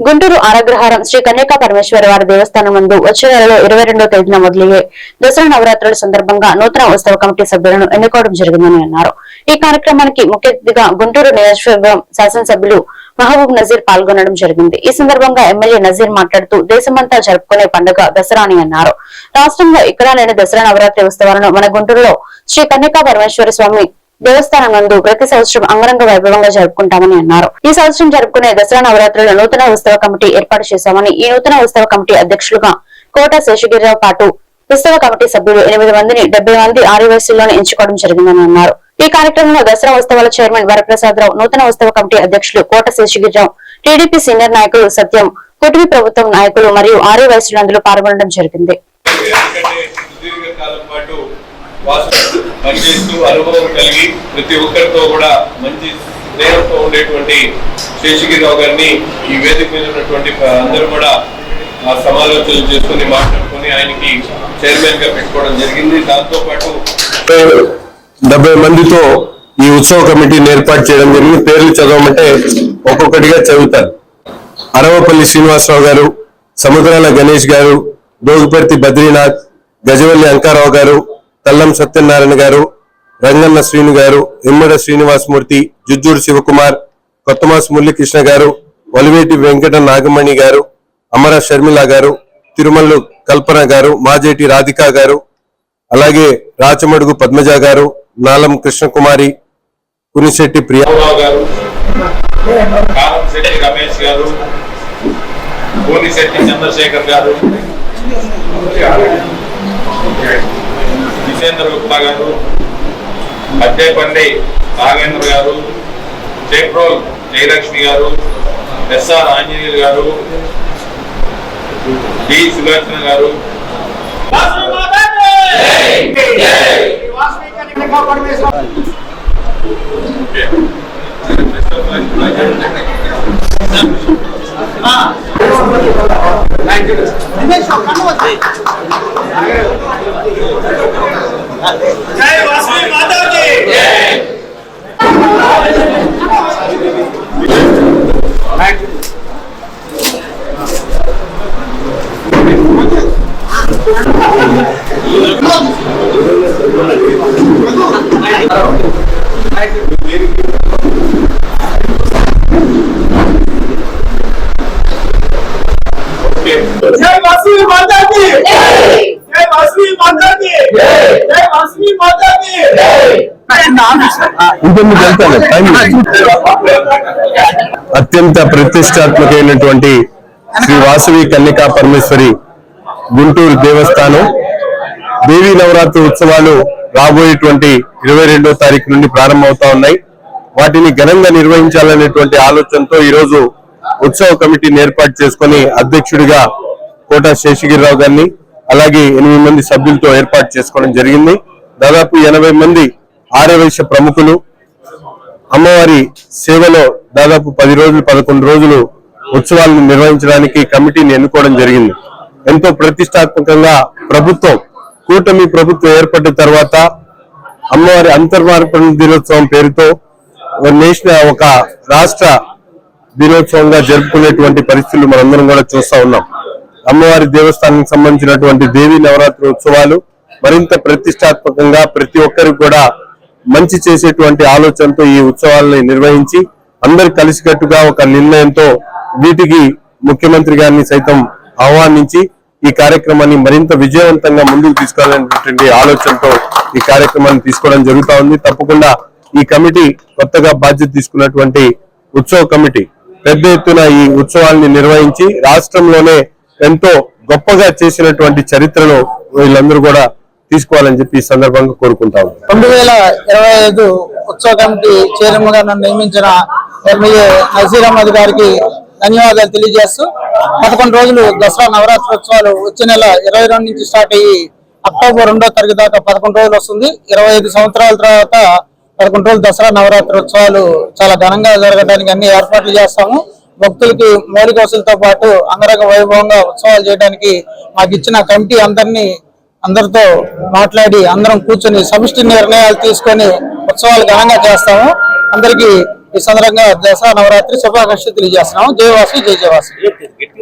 గుంటూరు ఆరగ్రహారం శ్రీ కన్యకా పరమేశ్వర వారి దేవస్థానం ముందు వచ్చే నెలలో ఇరవై రెండో తేదీన మొదలయ్యే దసరా నవరాత్రుల సందర్భంగా నూతన ఉత్సవ కమిటీ సభ్యులను ఎన్నుకోవడం జరిగిందని అన్నారు. ఈ కార్యక్రమానికి ముఖ్య అతిథిగా గుంటూరు నియోజకవర్గం శాసనసభ్యులు మహబూబ్ నజీర్ పాల్గొనడం జరిగింది. ఈ సందర్భంగా ఎమ్మెల్యే నజీర్ మాట్లాడుతూ దేశమంతా జరుపుకునే పండుగ దసరా అని అన్నారు. రాష్ట్రంలో ఇక్కడ లేని దసరా నవరాత్రి ఉత్సవాలను మన గుంటూరులో శ్రీ కన్యకా పరమేశ్వర స్వామి దేవస్థానం నందు ప్రతి సంవత్సరం అంగరంగ వైభవంగా జరుపుకుంటామని అన్నారు. ఈ సంవత్సరం జరుపుకునే దసరా నవరాత్రుల నూతన ఉత్సవ కమిటీ ఏర్పాటు చేశామని ఈ నూతన ఉత్సవ కమిటీ అధ్యక్షులుగా కోట శేషగిరిరావు పాటు ఉత్సవ కమిటీ సభ్యులు ఎనిమిది మందిని డెబ్బై మంది ఆరు వయసుల్లోనే ఎంచుకోవడం జరిగిందని అన్నారు. ఈ కార్యక్రమంలో దసరా ఉత్సవాల చైర్మన్ వరప్రసాదరావు నూతన ఉత్సవ కమిటీ అధ్యక్షులు కోట శేషగిరిరావు టీడీపీ సీనియర్ నాయకులు సత్యం కుటుంబ ప్రభుత్వం నాయకులు మరియు ఆరు పాల్గొనడం జరిగింది. పనిచేస్తూ అనుభవం కలిగి ప్రతి ఒక్కరితో కూడా మంచి స్నేహంతో ఉండేటువంటి శేషగిరిరావు గారిని ఈ వేదిక మీద ఉన్నటువంటి అందరూ కూడా ఆ సమాలోచనలు చేసుకుని మాట్లాడుకొని ఆయనకి చైర్మన్గా పెట్టుకోవడం జరిగింది. దాంతో పాటు డెబ్బై మందితో ఈ ఉత్సవ కమిటీని ఏర్పాటు చేయడం జరిగింది. పేర్లు చదవమంటే ఒక్కొక్కటిగా చదువుతారు. అరవపల్లి శ్రీనివాసరావు గారు సముద్రాల గణేష్ గారు దోగుపర్తి బద్రీనాథ్ గజవల్లి అంకారావు గారు తల్లం సత్యనారాయణ గారు రంగన్న శ్రీను గారు ఇమ్మడ శ్రీనివాసమూర్తి జుజ్జూరు శివకుమార్ కొత్తమాస్ మురళీకృష్ణ గారు వలివేటి వెంకట నాగమణి గారు అమర షర్మిల గారు తిరుమల్లు కల్పన గారు మాజేటి రాధిక గారు అలాగే రాచమడుగు పద్మజ గారు నాలం కృష్ణకుమారి కునిశెట్టి ప్రియా గారు రమేష్ గారు శెట్టి చంద్రశేఖర్ గారు. విజేంద్ర గుప్తా గారు అద్దేపల్లి నాగేంద్ర గారు చేక్రోల్ జయలక్ష్మి గారు ఎస్ఆర్ ఆంజనేయులు గారు డి సులోచన గారు. వాసవి మాతాకి జై వాసవి కన్యకా పరమేశ్వర జై వాసవి మాతాకి జై జై వాసవి వెళ్తాను టైం అత్యంత ప్రతిష్టాత్మకమైనటువంటి శ్రీ వాసవి కన్యకా పరమేశ్వరి గుంటూరు దేవస్థానం. దేవీ నవరాత్రి ఉత్సవాలు రాబోయేటువంటి ఇరవై రెండో తారీఖు నుండి ప్రారంభమవుతా ఉన్నాయి. వాటిని ఘనంగా నిర్వహించాలనేటువంటి ఆలోచనతో ఈ రోజు ఉత్సవ కమిటీని ఏర్పాటు చేసుకొని అధ్యక్షుడిగా కోట శేషగిరిరావు గారిని అలాగే ఎనిమిది మంది సభ్యులతో ఏర్పాటు చేసుకోవడం జరిగింది. దాదాపు ఎనభై మంది ఆర్యవైశ్య ప్రముఖులు అమ్మవారి సేవలో దాదాపు పది రోజులు పదకొండు రోజులు ఉత్సవాలను నిర్వహించడానికి కమిటీని ఎన్నుకోవడం జరిగింది. ఎంతో ప్రతిష్టాత్మకంగా ప్రభుత్వం కూటమి ప్రభుత్వం ఏర్పడిన తర్వాత అమ్మవారి అంతర్మార్పణ దినోత్సవం పేరుతో నేషనల్ ఒక రాష్ట్ర దినోత్సవంగా జరుపుకునేటువంటి పరిస్థితులు మనందరం కూడా చూస్తూ ఉన్నాం. అమ్మవారి దేవస్థానానికి సంబంధించినటువంటి దేవి నవరాత్రి ఉత్సవాలు మరింత ప్రతిష్టాత్మకంగా ప్రతి ఒక్కరికి కూడా మంచి చేసేటువంటి ఆలోచనతో ఈ ఉత్సవాలని నిర్వహించి అందరు కలిసికట్టుగా ఒక నిర్ణయంతో వీటికి ముఖ్యమంత్రి గారిని సైతం ఆహ్వానించి ఈ కార్యక్రమాన్ని మరింత విజయవంతంగా ముందుకు తీసుకోవాలనేటువంటి ఆలోచనతో ఈ కార్యక్రమాన్ని తీసుకోవడం జరుగుతా ఉంది. తప్పకుండా ఈ కమిటీ కొత్తగా బాధ్యత తీసుకున్నటువంటి ఉత్సవ కమిటీ పెద్ద ఎత్తున ఈ ఉత్సవాల్ని నిర్వహించి రాష్ట్రంలోనే ఎంతో గొప్పగా చేసినటువంటి చరిత్రలో వీళ్ళందరూ కూడా తీసుకోవాలని చెప్పి ఈ సందర్భంగా కోరుకుంటాం రెండు వేల ఇరవై ఐదు ఉత్సవ కమిటీ చైర్మన్గా నన్ను నియమించిన ఎమ్మెల్యే నజీర్ అహ్మద్ గారికి ధన్యవాదాలు తెలియజేస్తూ పదకొండు రోజులు దసరా నవరాత్రి ఉత్సవాలు వచ్చే నెల ఇరవై రెండు నుంచి స్టార్ట్ అయ్యి అక్టోబర్ రెండో తారీఖు దాకా పదకొండు రోజులు వస్తుంది. ఇరవై ఐదు సంవత్సరాల తర్వాత పదకొండు రోజులు దసరా నవరాత్రి ఉత్సవాలు చాలా ఘనంగా జరగడానికి అన్ని ఏర్పాట్లు చేస్తాము. భక్తులకి మౌలిక వసతులతో పాటు అంగరంగ వైభవంగా ఉత్సవాలు చేయడానికి మాకు ఇచ్చిన కమిటీ అందరినీ అందరితో మాట్లాడి అందరం కూర్చొని సమిష్టి నిర్ణయాలు తీసుకొని ఉత్సవాలు ఘనంగా చేస్తాము. అందరికీ ఈ సందర్భంగా దసరా నవరాత్రి శుభాకాంక్షలు తెలియజేస్తున్నాము. జయవాసు జయ జయవాసు